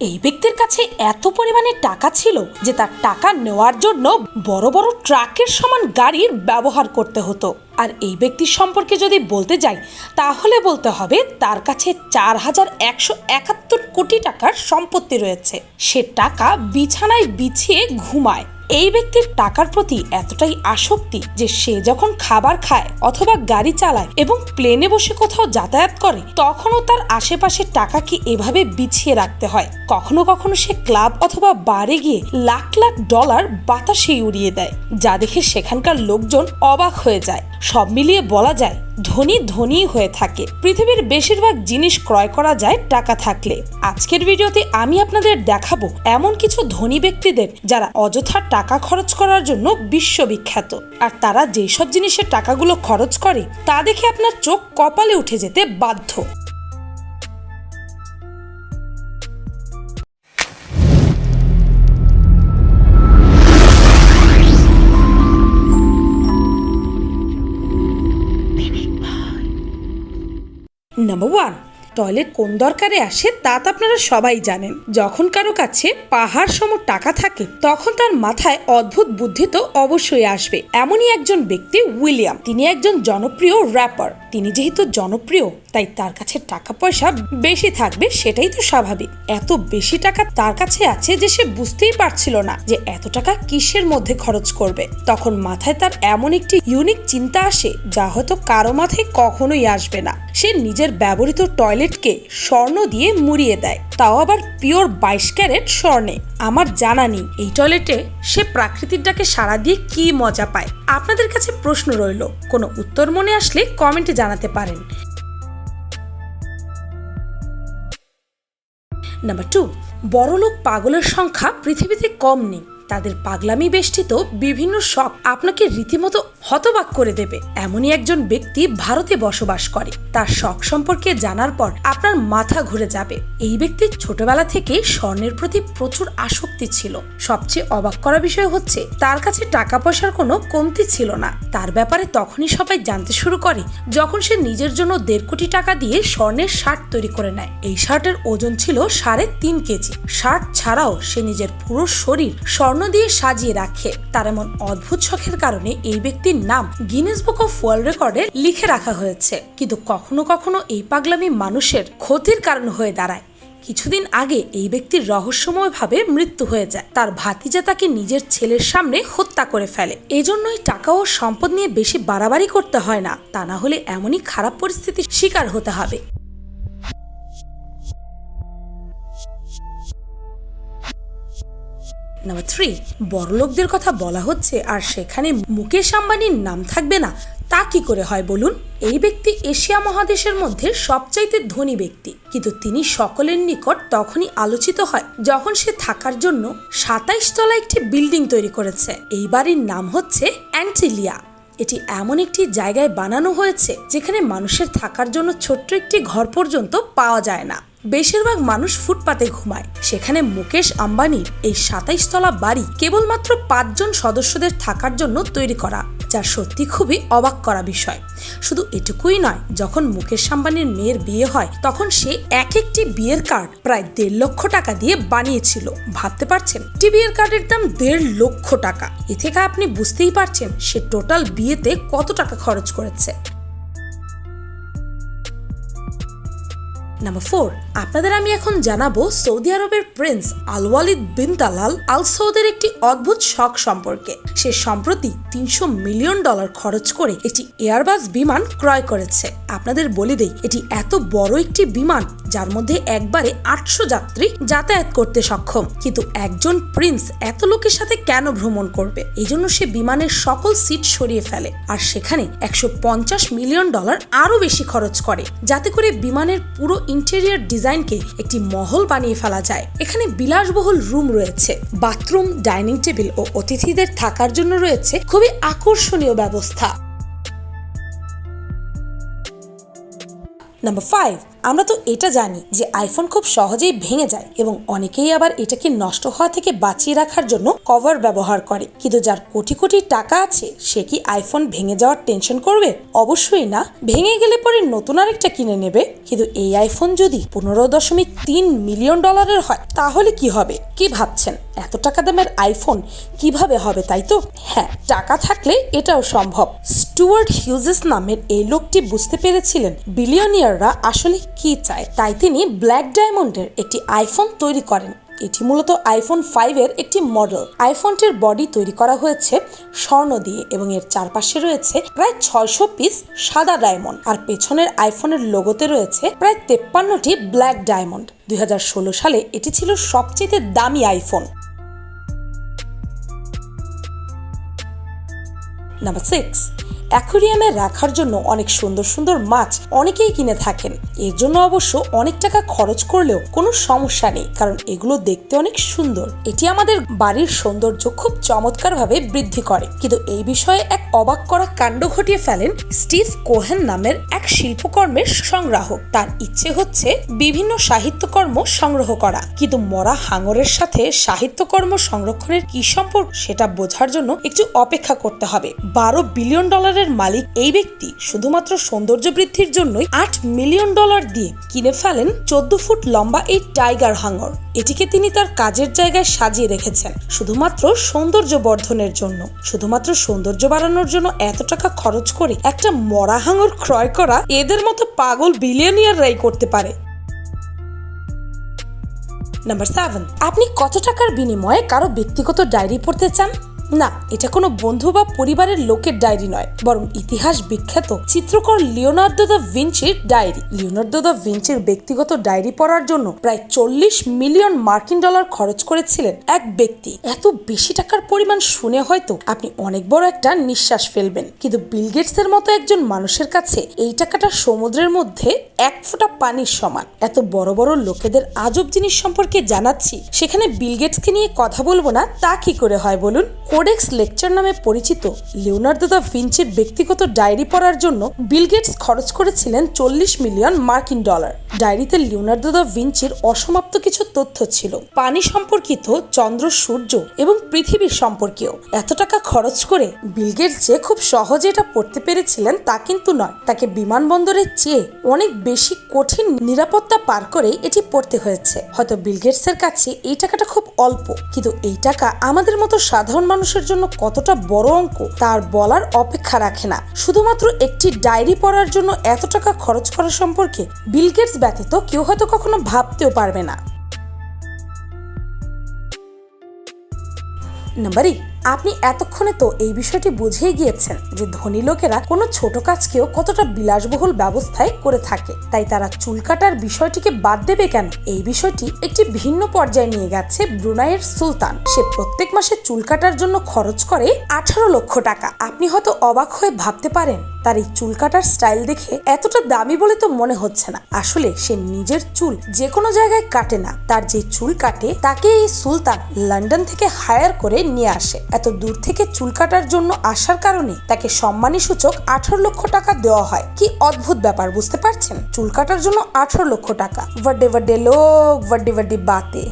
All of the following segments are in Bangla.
এই ব্যক্তির কাছে এত পরিমাণে টাকা ছিল যে তার টাকা নেওয়ার জন্য বড় বড় ট্রাকের সমান গাড়ির ব্যবহার করতে হতো। আর এই ব্যক্তির সম্পর্কে যদি বলতে যাই, তাহলে বলতে হবে তার কাছে চার হাজার একশো একাত্তর কোটি টাকার সম্পত্তি রয়েছে। সে টাকা বিছানায় বিছিয়ে ঘুমায়। এই ব্যক্তির টাকার প্রতি এতটাই আসক্তি যে সে যখন খাবার খায় অথবা গাড়ি চালায় এবং প্লেনে বসে কোথাও যাতায়াত করে, তখনও তার আশেপাশে টাকাকে এভাবে বিছিয়ে রাখতে হয়। কখনো কখনো সে ক্লাব অথবা বারে গিয়ে লাখ লাখ ডলার বাতাসে উড়িয়ে দেয়, যা দেখে সেখানকার লোকজন অবাক হয়ে যায়। সব মিলিয়ে বলা যায় ধনী ধনী হয়ে থাকে। পৃথিবীর বেশিরভাগ জিনিস ক্রয় করা যায় টাকা থাকলে। আজকের ভিডিওতে আমি আপনাদের দেখাবো এমন কিছু ধনী ব্যক্তিদের যারা অযথা টাকা খরচ করার জন্য বিশ্ববিখ্যাত। আর তারা যেসব জিনিসের টাকাগুলো খরচ করে, তা দেখে আপনার চোখ কপালে উঠে যেতে বাধ্য। নাম্বার ওয়ান টয়লেট কোন দরকারে আসে তা তো আপনারা সবাই জানেন। যখন কারও কাছে পাহাড় সম টাকা থাকে, তখন তার মাথায় অদ্ভুত বুদ্ধি তো অবশ্যই আসবে। এমনই একজন ব্যক্তি উইলিয়াম। তিনি একজন জনপ্রিয় র্যাপার তিনি যেহেতু জনপ্রিয় তাই তার কাছে টাকা পয়সা বেশি থাকবে সেটাই তো স্বাভাবিক। এত বেশি টাকা তার কাছে আছে যে সে বুঝতেই পারছিল না যে এত টাকা কিসের মধ্যে খরচ করবে। তখন মাথায় তার এমন একটি ইউনিক চিন্তা আসে যা হয়তো কারও মাথায় কখনোই আসবে না। সে নিজের ব্যবহৃত টয়লেটকে স্বর্ণ দিয়ে মুড়িয়ে দেয়। তাও আবার পিওর বাইশ ক্যারেট স্বর্ণে। আমার জানা নেই, এই টয়লেটে সে প্রাকৃতিক ডাকে সাড়া দিয়ে কি মজা পায়। আপনাদের কাছে প্রশ্ন রইল, কোনো উত্তর মনে আসলে কমেন্টে জানাতে পারেন। নাম্বার টু বড়লোক পাগলের সংখ্যা পৃথিবীতে কম নেই। তাদের পাগলামি বেষ্টিত বিভিন্ন শখ আপনাকে রীতিমতো হতবাক করে দেবে। এমনই একজন ব্যক্তি ভারতে বসবাস করে। তার শখ সম্পর্কে জানার পর আপনার মাথা ঘুরে যাবে। এই ব্যক্তির ছোটবেলা থেকে স্বর্ণের প্রতি প্রচুর আসক্তি ছিল। সবচেয়ে অবাক করা বিষয় হচ্ছে, তার কাছে টাকা পয়সার কোনো কমতি ছিল না। তার ব্যাপারে তখনই সবাই জানতে শুরু করে, যখন সে নিজের জন্য দেড় কোটি টাকা দিয়ে স্বর্ণের শার্ট তৈরি করে নেয়। এই শার্টের ওজন ছিল সাড়ে তিন কেজি। শার্ট ছাড়াও সে নিজের পুরো শরীর স্বর্ণ দিয়ে সাজিয়ে রাখে। তার এমন অদ্ভুত শখের কারণে এই ব্যক্তির নাম গিনেস বুক অফ ওয়ার্ল্ড রেকর্ডে লিখে রাখা হয়েছে। কিন্তু কখনো কখনো এই পাগলামি মানুষের ক্ষতির কারণ হয়ে দাঁড়ায়। কিছুদিন আগে এই ব্যক্তির রহস্যময়ভাবে মৃত্যু হয়ে যায়। তার ভাতিজা তাকে নিজের ছেলের সামনে হত্যা করে ফেলে। এজন্যই টাকা ও সম্পদ নিয়ে বেশি বাড়াবাড়ি করতে হয় না। তা না হলে এমনই খারাপ পরিস্থিতির শিকার হতে হবে। নাম্বার থ্রি বড়লোকদের কথা বলা হচ্ছে আর সেখানে মুকেশ আম্বানির নাম থাকবে না। তা কি করে হয় বলুন? এই ব্যক্তি এশিয়া মহাদেশের মধ্যে সবচাইতে ধনী ব্যক্তি। কিন্তু তিনি সকলের নিকট তখনই আলোচিত হয় যখন সে থাকার জন্য সাতাইশ তলা একটি বিল্ডিং তৈরি করেছে। এই বাড়ির নাম হচ্ছে অ্যান্টিলিয়া। এটি এমন একটি জায়গায় বানানো হয়েছে যেখানে মানুষের থাকার জন্য ছোট্ট একটি ঘর পর্যন্ত পাওয়া যায় না। বেশিরভাগ মানুষ ফুটপাতে ঘুমায়। সেখানে মুকেশ আম্বানির এই সাতাইশ তলা বাড়ি কেবলমাত্র পাঁচজন সদস্যদের থাকার জন্য তৈরি করা, যা সত্যি খুবই অবাক করা বিষয়। শুধু এটুকুই নয়, যখন মুকেশ আম্বানির মেয়ের বিয়ে হয়, তখন সে এক একটি বিয়ের কার্ড প্রায় দেড় লক্ষ টাকা দিয়ে বানিয়েছিল। ভাবতে পারছেন? একটি বিয়ের কার্ডের দাম দেড় লক্ষ টাকা। এ থেকে আপনি বুঝতেই পারছেন, সে টোটাল বিয়েতে কত টাকা খরচ করেছে। নাম্বার ফোর আপনাদের আমি এখন জানাব সৌদি আরবের prince Al Waleed bin Talal Al সৌদের একটি অদ্ভুত শখ সম্পর্কে। সে সম্প্রতি তিনশো মিলিয়ন ডলার খরচ করে একটি এয়ারবাস বিমান ক্রয় করেছে। আপনাদের বলে দেই, এটি এত বড় একটি বিমান যার মধ্যে একবারে আটশো যাত্রী যাতায়াত করতে সক্ষম। কিন্তু একজন প্রিন্স এত লোকের সাথে কেন ভ্রমণ করবে? এই জন্য সে বিমানের সকল সিট সরিয়ে ফেলে আর সেখানে একশো পঞ্চাশ মিলিয়ন ডলার আরও বেশি খরচ করে। যাতে করে বিমানের পুরো ইন্টেরিয়র ডিজাইনকে একটি মহল বানিয়ে ফেলা যায়। এখানে বিলাসবহুল রুম রয়েছে, বাথরুম, ডাইনিং টেবিল ও অতিথিদের থাকার জন্য রয়েছে খুবই আকর্ষণীয় ব্যবস্থা। নাম্বার ফাইভ আমরা তো এটা জানি যে আইফোন খুব সহজেই ভেঙে যায় এবং অনেকেই আবার এটাকে নষ্ট হওয়া থেকে বাঁচিয়ে রাখার জন্য কভার ব্যবহার করে। কিন্তু যার কোটি কোটি টাকা আছে, সে কি আইফোন ভেঙে যাওয়ার টেনশন করবে? অবশ্যই না। ভেঙে গেলে পরে নতুন আরেকটা কিনে নেবে। কিন্তু এই আইফোন যদি পনেরো দশমিক তিন মিলিয়ন ডলারের হয়, তাহলে কি হবে? কি ভাবছেন? এত টাকা দামের আইফোন কীভাবে হবে তাই তো? হ্যাঁ টাকা থাকলে এটাও সম্ভব। স্টুয়ার্ট হিউজেস নামের এই লোকটি বুঝতে পেরেছিলেন, বিলিয়নিয়াররা আসলে কি চায়? তাই তিনি ব্ল্যাক ডায়মন্ডের একটি আইফোন তৈরি করেন। এটি মূলত আইফোন ফাইভের একটি মডেল আইফোনটির বডি তৈরি করা হয়েছে স্বর্ণ দিয়ে এবং এর চারপাশে রয়েছে প্রায় ছয়শো পিস সাদা ডায়মন্ড আর পেছনের আইফোনের লোগোতে রয়েছে প্রায় তেপ্পান্নটি ব্ল্যাক ডায়মন্ড দুই হাজার ষোলো সালে এটি ছিল সবচেয়ে দামি আইফোন নাম্বার সিক্স অ্যাকুরিয়ামে রাখার জন্য অনেক সুন্দর সুন্দর মাছ অনেকেই কিনে থাকেন। এর জন্য অবশ্য অনেক টাকা খরচ করলেও কোনো সমস্যা নেই, কারণ এগুলো দেখতে অনেক সুন্দর। এটি আমাদের বাড়ির সৌন্দর্য খুব চমৎকারভাবে বৃদ্ধি করে। কিন্তু এই বিষয়ে এক অবাক করা কাণ্ড ঘটিয়ে ফেলেন স্টিভ কোহেন নামের এক শিল্পকর্মের সংগ্রাহক। তার ইচ্ছে হচ্ছে বিভিন্ন সাহিত্যকর্ম সংগ্রহ করা। কিন্তু মরা হাঙরের সাথে সাহিত্যকর্ম সংরক্ষণের কি সম্পর্ক সেটা বোঝার জন্য একটু অপেক্ষা করতে হবে। বারো বিলিয়ন ডলারের মালিক এই ব্যক্তি শুধুমাত্র সৌন্দর্য বৃদ্ধির জন্যই আট মিলিয়ন ডলার দিয়ে কিনে ফেলেন চোদ্দ ফুট লম্বা এই টাইগার হাঙর। এটিকে তিনি তার কাজের জায়গায় সাজিয়ে রেখেছেন, শুধুমাত্র সৌন্দর্য বর্ধনের জন্য। শুধুমাত্র সৌন্দর্য বাড়ানোর জন্য এত টাকা খরচ করে একটা মরা হাঙর ক্রয় করা এদের মতো পাগল বিলিয়নিয়াররাই করতে পারে। নাম্বার সেভেন, আপনি কত টাকার বিনিময়ে কারও ব্যক্তিগত ডায়েরি পড়তে চান? না, এটা কোনো বন্ধু বা পরিবারের লোকের ডায়েরি নয়, বরং ইতিহাস বিখ্যাত। চিত্রকর লিওনার্দো দ্য ভিঞ্চির ডায়েরি। লিওনার্দো দ্য ভিঞ্চির ব্যক্তিগত ডায়েরি পড়ার জন্য প্রায় চল্লিশ মিলিয়ন মার্কিন ডলার খরচ করেছিলেন এক ব্যক্তি। এত বেশি টাকার পরিমাণ শুনে হয়তো আপনি অনেক বড় একটা নিঃশ্বাস ফেলবেন। কিন্তু বিল গেটসের মতো একজন মানুষের কাছে এই টাকাটা সমুদ্রের মধ্যে এক ফোঁটা পানির সমান। এত বড় বড় লোকেদের আজব জিনিস সম্পর্কে জানাচ্ছি, সেখানে বিল গেটসকে নিয়ে কথা বলব না, তা কি করে হয় বলুন? কোডেক্স লেকচার নামে পরিচিত লিওনার্দো দা ভিঞ্চির ব্যক্তিগত ডায়েরি পড়ার জন্য বিল গেটস খরচ করেছিলেন চল্লিশ মিলিয়ন মার্কিন ডলার। ডায়েরিতে লিওনার্দো দা ভিঞ্চির অসমাপ্ত কিছু তথ্য ছিল। পানি সম্পর্কিত, চন্দ্র, সূর্য এবং পৃথিবীর সম্পর্কেও এত টাকা খরচ করে বিল গেটস যে খুব সহজে এটা পড়তে পেরেছিলেন তা কিন্তু নয়। তাকে বিমানবন্দরের চেয়ে অনেক বেশি কঠিন নিরাপত্তা পার করে এটি পড়তে হয়েছে। হয়তো বিল গেটসের কাছে এই টাকাটা খুব অল্প, কিন্তু এই টাকা আমাদের মতো সাধারণ মানুষের জন্য কতটা বড় অঙ্ক, তার বলার অপেক্ষা রাখে না। শুধুমাত্র একটি ডায়েরি পড়ার জন্য এত টাকা খরচ করা সম্পর্কে বিল গেটস ব্যতীত কেউ হয়তো কখনো ভাবতেও পারবে না। নাম্বার এইট আপনি এতক্ষণে তো এই বিষয়টি বুঝেই গিয়েছেন যে ধনী লোকেরা কোনো ছোট কাজকেও কতটা বিলাসবহুল ব্যবস্থায় করে থাকে। তাই তারা চুল কাটার বিষয়টিকে বাদ দেবে কেন? এই বিষয়টি একটি ভিন্ন পর্যায়ে নিয়ে গেছে ব্রুনাইয়ের সুলতান। সে প্রত্যেক মাসে চুল কাটার জন্য খরচ করে আঠারো লক্ষ টাকা। আপনি হয়তো অবাক হয়ে ভাবতে পারেন তার এই চুল কাটার স্টাইল দেখে এতটা দামি বলে তো মনে হচ্ছে না। আসলে সে নিজের চুল যে কোনো জায়গায় কাটে না। তার যে চুল কাটে, তাকে এই সুলতান লন্ডন থেকে হায়ার করে নিয়ে আসে। এত দূর থেকে চুল কাটার জন্য আসার কারণে তাকে সম্মানী সূচক আঠারো লক্ষ টাকা দেওয়া হয়। কি অদ্ভুত ব্যাপার, বুঝতে পারছেন? চুল কাটার জন্য আঠারো লক্ষ টাকা। বড্ডে বড্ডে লোক বড্ডে বড্ডে বাতে।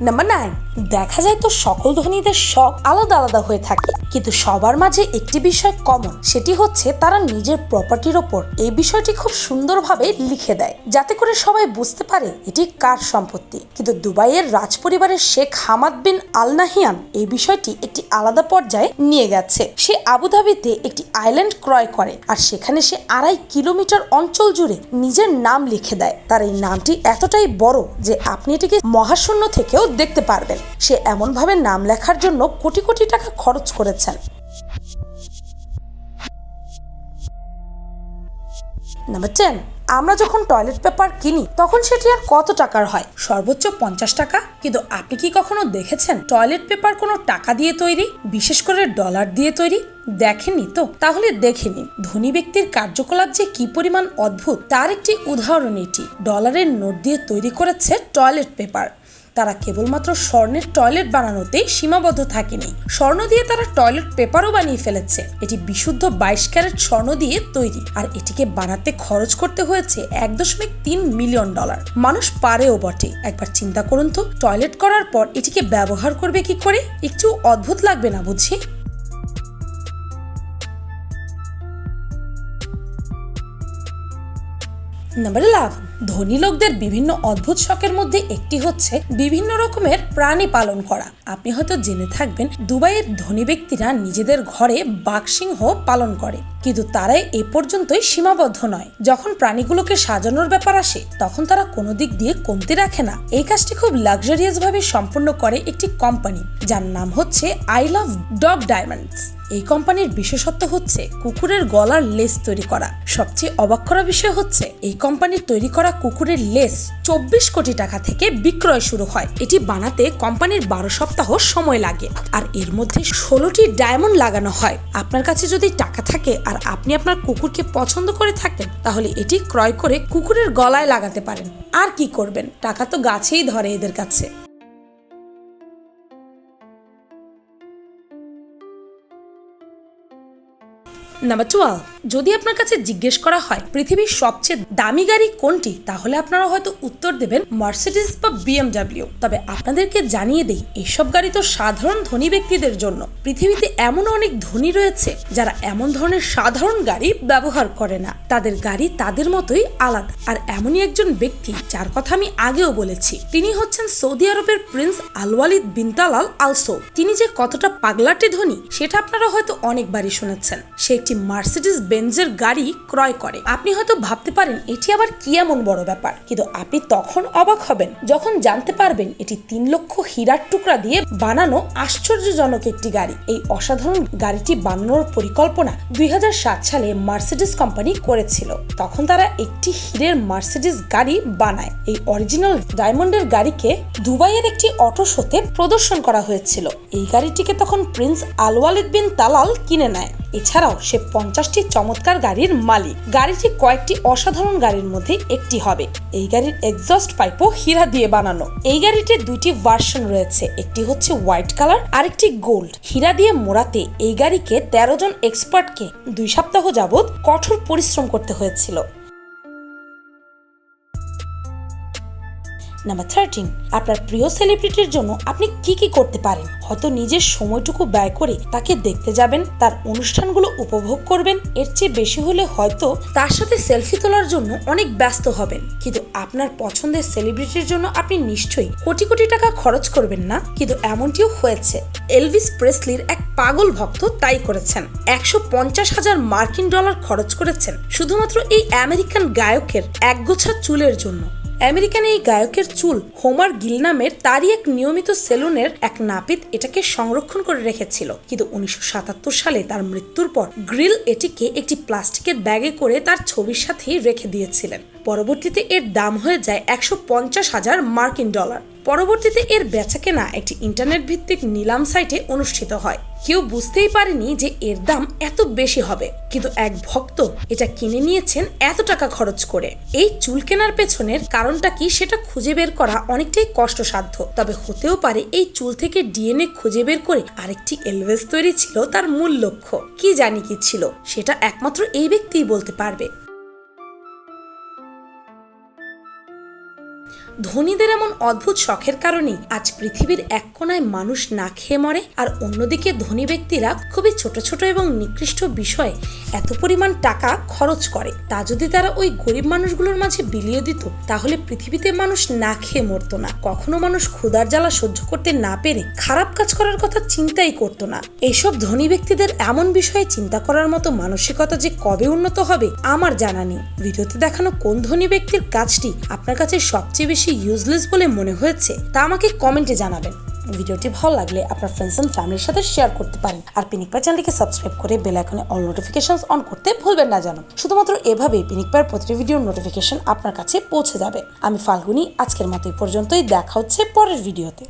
নাম্বার নাইন দেখা যায় তো সকল ধনীদের শখ আলাদা আলাদা হয়ে থাকে, কিন্তু সবার মাঝে একটি বিষয় কমন সেটি হচ্ছে তারা নিজের প্রপার্টির ওপর এই বিষয়টি খুব সুন্দরভাবে লিখে দেয়, যাতে করে সবাই বুঝতে পারে এটি কার সম্পত্তি। কিন্তু দুবাইয়ের রাজপরিবারের Sheikh Hamad bin Al Nahyan এই বিষয়টি একটি আলাদা পর্যায়ে নিয়ে গেছে। সে আবুধাবিতে একটি আইল্যান্ড ক্রয় করে আর সেখানে সে আড়াই কিলোমিটার অঞ্চল জুড়ে নিজের নাম লিখে দেয়। তার এই নামটি এতটাই বড় যে আপনি এটিকে মহাশূন্য থেকেও দেখতে পারবেন। সে এমনভাবে নাম লেখার জন্য কোটি কোটি টাকা খরচ করেছেন। নাম্বার টেন আমরা যখন টয়লেট পেপার কিনি, তখন সেটি আর কত টাকার হয়? সর্বোচ্চ পঞ্চাশ টাকা? কিন্তু আপনি কি কখনো দেখেছেন টয়লেট পেপার কোনো টাকা দিয়ে তৈরি? বিশেষ করে ডলার দিয়ে তৈরি? দেখেননি তো? তাহলে দেখে নিন, ধনী ব্যক্তির কার্যকলাপ যে কি পরিমাণ অদ্ভুত, তার একটি উদাহরণ এটি। ডলারের নোট দিয়ে তৈরি করেছে টয়লেট পেপার তারা কেবলমাত্র স্বর্ণের টয়লেট বানানোতেই সীমাবদ্ধ থাকেনি। স্বর্ণ দিয়ে তারা টয়লেট পেপারও বানিয়ে ফেলেছে। এটি বিশুদ্ধ বাইশ ক্যারেট স্বর্ণ দিয়ে তৈরি। আর এটিকে বানাতে খরচ করতে হয়েছে এক দশমিক তিন মিলিয়ন ডলার। মানুষ পারেও বটে। একবার চিন্তা করুন তো, টয়লেট করার পর এটিকে ব্যবহার করবে কি করে? একটু অদ্ভুত লাগবে না বুঝি? নাম্বার ইলেভেন ধনী লোকদের বিভিন্ন অদ্ভুত শখের মধ্যে একটি হচ্ছে বিভিন্ন রকমের প্রাণী পালন করা। আপনি হয়তো জেনে থাকবেন, দুবাইয়ের ধনী ব্যক্তিরা নিজেদের ঘরে বাঘসিংহ পালন করে। কিন্তু তারাই এ পর্যন্তই সীমাবদ্ধ নয়। যখন প্রাণীগুলোকে সাজানোর ব্যাপার আসে, তখন তারা কোনো দিক দিয়ে কমতি রাখে না। এই কাজটি খুব লাক্সারিয়াস ভাবে সম্পন্ন করে একটি কোম্পানি যার নাম হচ্ছে আই লাভ ডগ ডায়মন্ডস এই কোম্পানির বিশেষত্ব হচ্ছে কুকুরের গলার লেস তৈরি করা। সবচেয়ে অবাক করা বিষয় হচ্ছে, এই কোম্পানির তৈরি করা কুকুরের লেস চব্বিশ কোটি টাকা থেকে বিক্রয় শুরু হয়। এটি বানাতে কোম্পানির বারো সপ্তাহ সময় লাগে আর এর মধ্যে ষোলোটি ডায়মন্ড লাগানো হয়। আপনার কাছে যদি টাকা থাকে আর আপনি আপনার কুকুরকে পছন্দ করে থাকেন, তাহলে এটি ক্রয় করে কুকুরের গলায় লাগাতে পারেন। আর কি করবেন? টাকা তো গাছেই ধরে এদের কাছে। নাম্বার টুয়েলভ যদি আপনার কাছে জিজ্ঞেস করা হয়, পৃথিবীর সবচেয়ে দামি গাড়ি কোনটি? তাহলে আপনারা হয়তো উত্তর দেবেন মার্সিডিজ বা বিএমডাব্লিউ তবে আপনাদেরকে জানিয়ে দেই এইসব গাড়ি তো সাধারণ ধনী ব্যক্তিদের জন্য। পৃথিবীতে এমন অনেক ধনী রয়েছে, যারা এমন ধরনের সাধারণ গাড়ি ব্যবহার করে না। তাদের গাড়ি তাদের মতোই আলাদা। আর এমনই একজন ব্যক্তি, যার কথা আমি আগেও বলেছি। তিনি হচ্ছেন সৌদি আরবের প্রিন্স আলওয়ালিদ বিনতালাল আলসো তিনি যে কতটা পাগলাটে ধনী, সেটা আপনারা হয়তো অনেকবারই শুনেছেন। সে একটি মার্সিডিজ বেঞ্জের গাড়ি ক্রয় করে। আপনি হয়তো ভাবতে পারেন, এটি আবার কি এমন বড় ব্যাপার? কিন্তু আপনি তখন অবাক হবেন যখন জানতে পারবেন, এটি তিন লক্ষ হীরার টুকরা দিয়ে বানানো আশ্চর্যজনক একটি গাড়ি। এই অসাধারণ গাড়িটি বানানোর পরিকল্পনা দুই হাজার সাত সালে মার্সিডিজ কোম্পানি করেছিল। তখন তারা একটি হীরের মার্সিডিস গাড়ি বানায়। এই অরিজিনাল ডায়মন্ডের গাড়িকে দুবাইয়ের একটি অটো শোতে প্রদর্শন করা হয়েছিল। এই গাড়িটিকে তখন প্রিন্স আলওয়ালিদ বিন তালাল কিনে নেয়। এছাড়াও সে পঞ্চাশটি চমৎকার গাড়ির মালিক। গাড়িটি কয়েকটি অসাধারণ গাড়ির মধ্যে একটি হবে। এই গাড়ির এক্সস্ট পাইপও হীরা দিয়ে বানানো। এই গাড়িটির দুইটি ভার্সন রয়েছে। একটি হচ্ছে হোয়াইট কালার আর একটি গোল্ড হীরা দিয়ে মোড়াতে এই গাড়িকে তেরো জন এক্সপার্টকে দুই সপ্তাহ যাবৎ কঠোর পরিশ্রম করতে হয়েছিল। নাম্বার থার্টিন আপনার প্রিয় সেলিব্রিটির জন্য আপনি কি কি করতে পারেন? হয়তো নিজের সময়টুকু ব্যয় করে তাকে দেখতে যাবেন, তার অনুষ্ঠানগুলো উপভোগ করবেন, এর চেয়ে বেশি হলে হয়তো তার সাথে সেলফি তোলার জন্য অনেক ব্যস্ত হবেন। কিন্তু আপনার পছন্দের সেলিব্রিটির জন্য আপনি নিশ্চয়ই কোটি কোটি টাকা খরচ করবেন না, কিন্তু এমনটিও হয়েছে। এলভিস প্রেসলির এক পাগল ভক্ত তাই করেছেন। একশো পঞ্চাশ হাজার মার্কিন ডলার খরচ করেছেন, শুধুমাত্র এই আমেরিকান গায়কের একগোছা চুলের জন্য। আমেরিকান এই গায়কের চুল হোমার গিল নামের তারই এক নিয়মিত সেলুনের এক নাপিত এটাকে সংরক্ষণ করে রেখেছিল। কিন্তু উনিশশো সাতাত্তর সালে তার মৃত্যুর পর গ্রিল এটিকে একটি প্লাস্টিকের ব্যাগে করে তার ছবির সাথেই রেখে দিয়েছিলেন। পরবর্তীতে এর দাম হয়ে যায় একশো পঞ্চাশ হাজার মার্কিন ডলার। পরবর্তীতে এর বেচাকেনা একটি ইন্টারনেট ভিত্তিক নিলাম সাইটে অনুষ্ঠিত হয়। কেউ বুঝতেই পারেনি যে এর দাম এত বেশি হবে, কিন্তু এক ভক্ত এটা কিনে নিয়েছেন এত টাকা খরচ করে। এই চুল কেনার পেছনের কারণটা কি সেটা খুঁজে বের করা অনেকটাই কষ্টসাধ্য। তবে হতেও পারে এই চুল থেকে ডিএনএ খুঁজে বের করে আরেকটি এলভেস তৈরি ছিল তার মূল লক্ষ্য। কি জানি কি ছিল, সেটা একমাত্র এই ব্যক্তিই বলতে পারবে। ধনীদের এমন অদ্ভুত শখের কারণেই আজ পৃথিবীর এক কোনায় মানুষ না খেয়ে মরে আর অন্যদিকে ধনী ব্যক্তিরা খুবই ছোট ছোট এবং নিকৃষ্ট বিষয়ে এত পরিমাণ টাকা খরচ করে। তা যদি তারা ওই গরিব মানুষগুলোর মাঝে বিলিয়ে দিত, তাহলে পৃথিবীতে মানুষ না খেয়ে মরতো না। কখনো মানুষ ক্ষুধার জ্বালা সহ্য করতে না পেরে খারাপ কাজ করার কথা চিন্তাই করতো না। এইসব ধনী ব্যক্তিদের এমন বিষয়ে চিন্তা করার মতো মানসিকতা যে কবে উন্নত হবে, আমার জানা নেই। ভিডিওতে দেখানো কোন ধনী ব্যক্তির কাজটি আপনার কাছে সবচেয়ে বেশি ইউজলেস বলে মনে হয়েছে, তা আমাকে কমেন্টে জানাবেন। ভিডিওটি ভালো লাগলে আপনার ফ্রেন্ডস অ্যান্ড ফ্যামিলির সাথে শেয়ার করতে পারেন। আর পিনিকপা চ্যানেলকে সাবস্ক্রাইব করে বেল আইকনে অল নোটিফিকেশন অন করতে ভুলবেন না জানো শুধুমাত্র এভাবেই পিনিকপার প্রতিটি ভিডিওর নোটিফিকেশন আপনার কাছে পৌঁছে যাবে। আমি ফাল্গুনি, আজকের মতো এই পর্যন্তই। দেখা হচ্ছে পরের ভিডিওতে